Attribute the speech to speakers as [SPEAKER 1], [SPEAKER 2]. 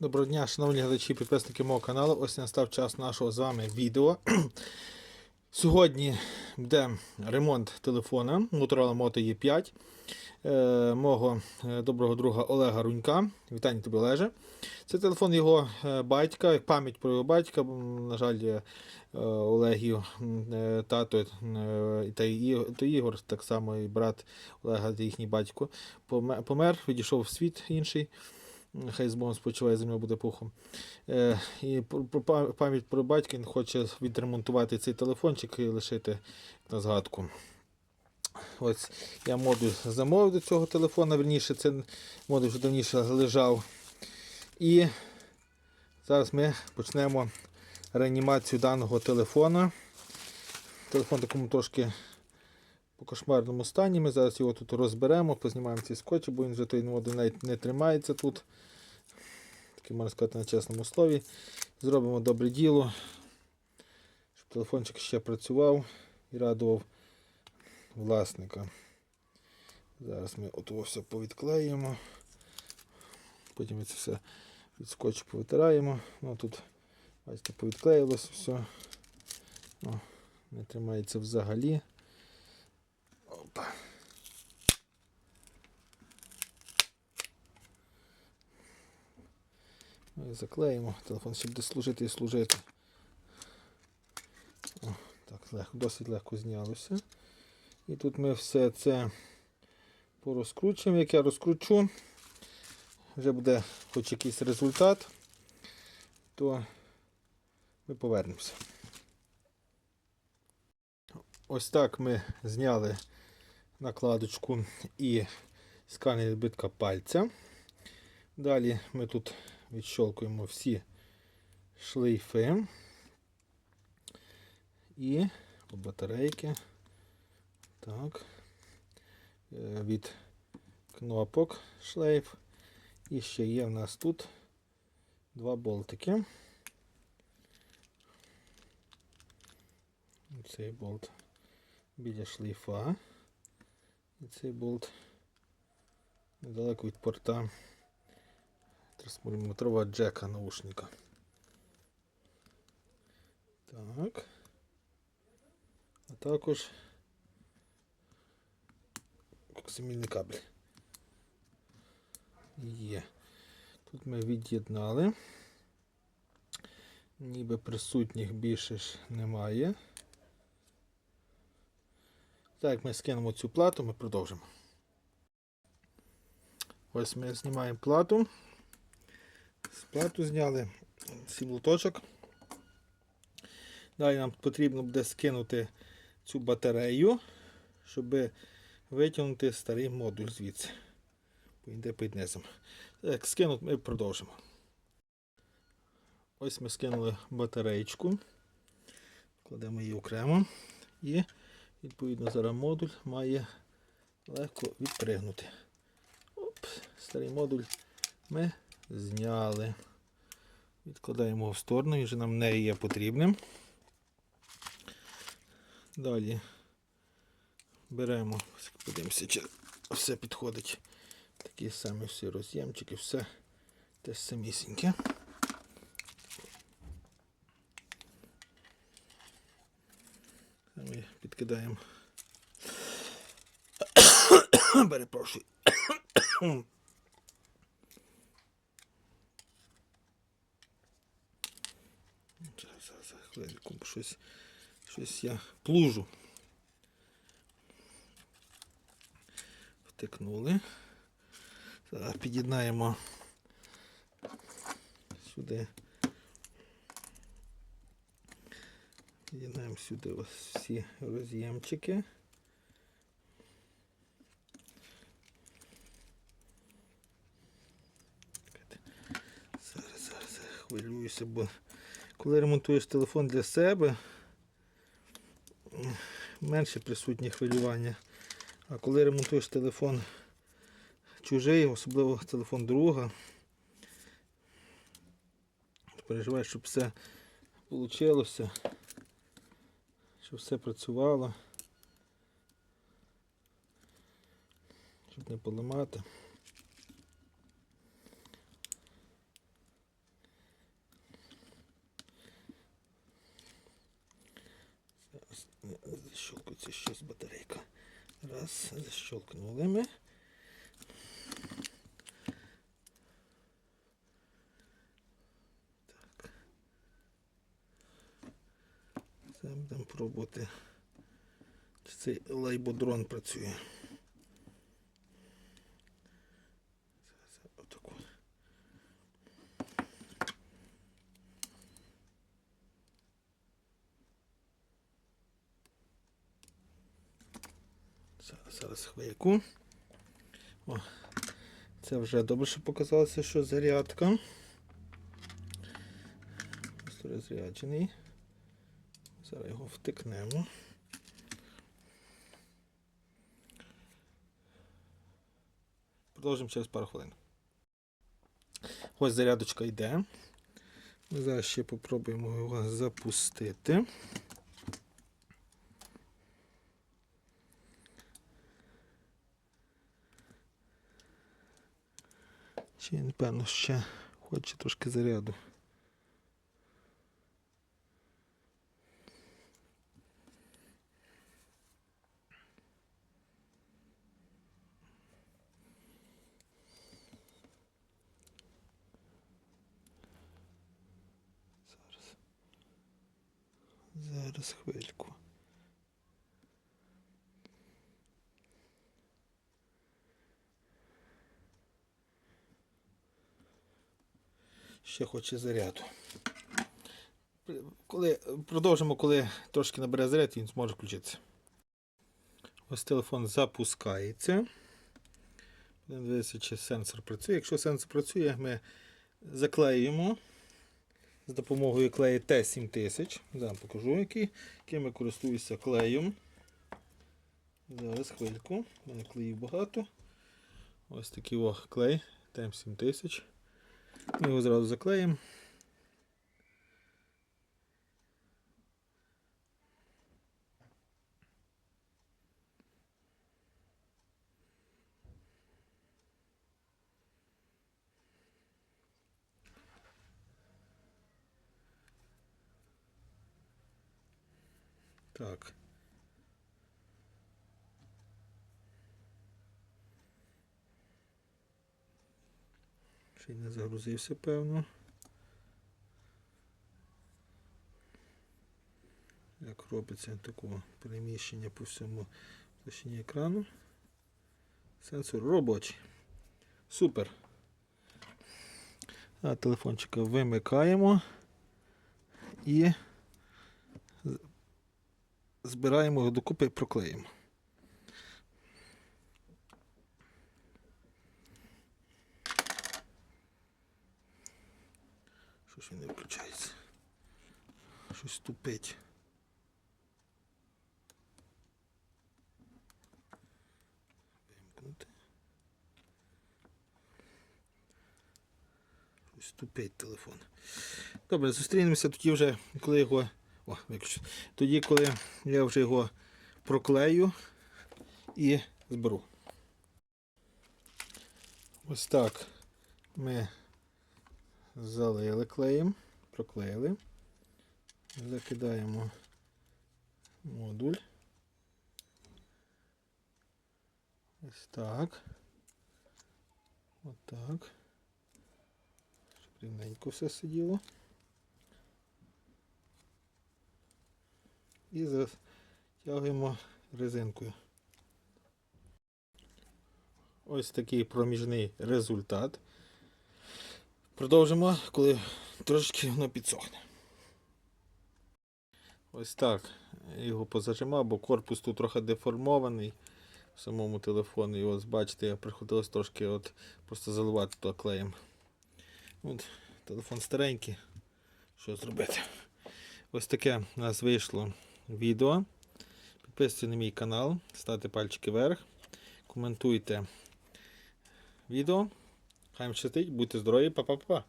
[SPEAKER 1] Доброго дня, шановні глядачі, підписники мого каналу. Ось настав час нашого з вами відео. Сьогодні буде ремонт телефона Motorola Moto E5 е, мого е, доброго друга Олега Рунька. Вітання тобі, Олеже. Це телефон його е, батька, пам'ять про його батька. На жаль, Олегів тато та, і, та Ігор, так само і брат Олега, їхній батько, помер, відійшов в світ інший. Хай з Богом спочиває, земля буде пухом. Е, і про пам'ять про батька він хоче відремонтувати цей телефончик і лишити на згадку. Ось я модуль замовив до цього телефона, верніше, це модуль вже давніше лежав. І зараз ми почнемо реанімацію даного телефона. Телефон такому трошки по кошмарному стані. Ми зараз його тут розберемо, познімаємо ці скотчі, бо він вже той модуль навіть не тримається тут. Таке можна сказати на чесному слові. Зробимо добре діло, щоб телефончик ще працював і радував власника. Зараз ми от все повідклеїмо. Потім це все від скотчу повитираємо. Ну, тут, бачите, повідклеїлося все. О, не тримається взагалі. Опа. Ну заклеїмо. Телефон ще буде служити і служити. О, так, легко, досить легко знялося. І тут ми все це порозкручуємо. Як я розкручу, вже буде хоч якийсь результат, то ми повернемося. Ось так ми зняли накладочку і сканер відбитка пальця. Далі ми тут відщолкуємо всі шлейфи і батарейки. Так. Е, Від кнопок шлейф. І ще є в нас тут два болтики. Цей болт біля шлейфа. І цей болт недалеко від порта трансформаторова джека наушника. Так. А також коксимільний кабель. Є. Тут ми від'єднали. Ніби присутніх більше ж немає. Так, як ми скинемо цю плату, ми продовжимо. Ось ми знімаємо плату. З плату зняли сіблоточок. Далі нам потрібно буде скинути цю батарею, щоб витягнути старий модуль звідси. Йде під низом. Як скинуть, ми продовжимо. Ось ми скинули батареєчку. Кладемо її окремо. І відповідно зараз модуль має легко відпригнути. Оп, старий модуль ми зняли. Відкладаємо його в сторону, він вже нам не є потрібним. Далі беремо, подивимося, чи все підходить. Такі самі всі роз'ємчики, все те самісіньке. Підкидаємо. Перепрошую. Зараз, зараз, хвилинку, щось, щось я плужу. Втикнули. Зараз під'єднаємо сюди. Під'єднаємо сюди всі роз'ємчики. Зараз, зараз, хвилююся, бо коли ремонтуєш телефон для себе, менше присутні хвилювання. А коли ремонтуєш телефон чужий, особливо телефон друга, переживаєш, щоб все вийшло, щоб все працювало, щоб не поламати. Зараз защелкується щось батарейка. Раз, защелкнули ми. Це будемо пробувати. Чи цей лайбодрон працює. Зараз. Зараз, зараз. О, це вже добре, що показалося, що зарядка. Просто розряджений. Зараз його втикнемо. Продовжимо через пару хвилин. Ось зарядочка йде. Ми зараз ще попробуємо його запустити. Чи він, певно, ще хоче трошки заряду. Зараз. Зараз хвильку. Ще хоче заряду. Коли, продовжимо, коли трошки набере заряд, він зможе включитися. Ось телефон запускається. Будемо дивитися, чи сенсор працює. Якщо сенсор працює, ми заклеюємо з допомогою клею Т7000. Зараз покажу, який, яким я користуюся клеєм. Зараз хвильку. У мене клеїв багато. Ось такий о, клей Т7000. Ми його зразу заклеїмо. Так. Ще й не загрузився, певно. Як робиться таке переміщення по всьому площині екрану. Сенсор робочий. Супер. А телефончика вимикаємо і збираємо його докупи і проклеїмо. Що ж він не включається? Щось тупить. Щось тупить телефон. Добре, зустрінемося тоді вже, коли його. О, виключу. Тоді, коли я вже його проклею і зберу. Ось так ми залили клеєм, проклеїли. Закидаємо модуль. Ось так. Отак. Щоб рівненько все сиділо. І затягуємо резинкою. Ось такий проміжний результат. Продовжимо, коли трошки воно підсохне. Ось так. Його позажимав, бо корпус тут трохи деформований в самому телефоні. І ось бачите, приходилось трошки от просто заливати то клеєм. От, телефон старенький. Що зробити? Ось таке у нас вийшло відео. Підписуйтесь на мій канал, ставте пальчики вверх, коментуйте відео. Хай вам щастить, будьте здорові, па-па-па.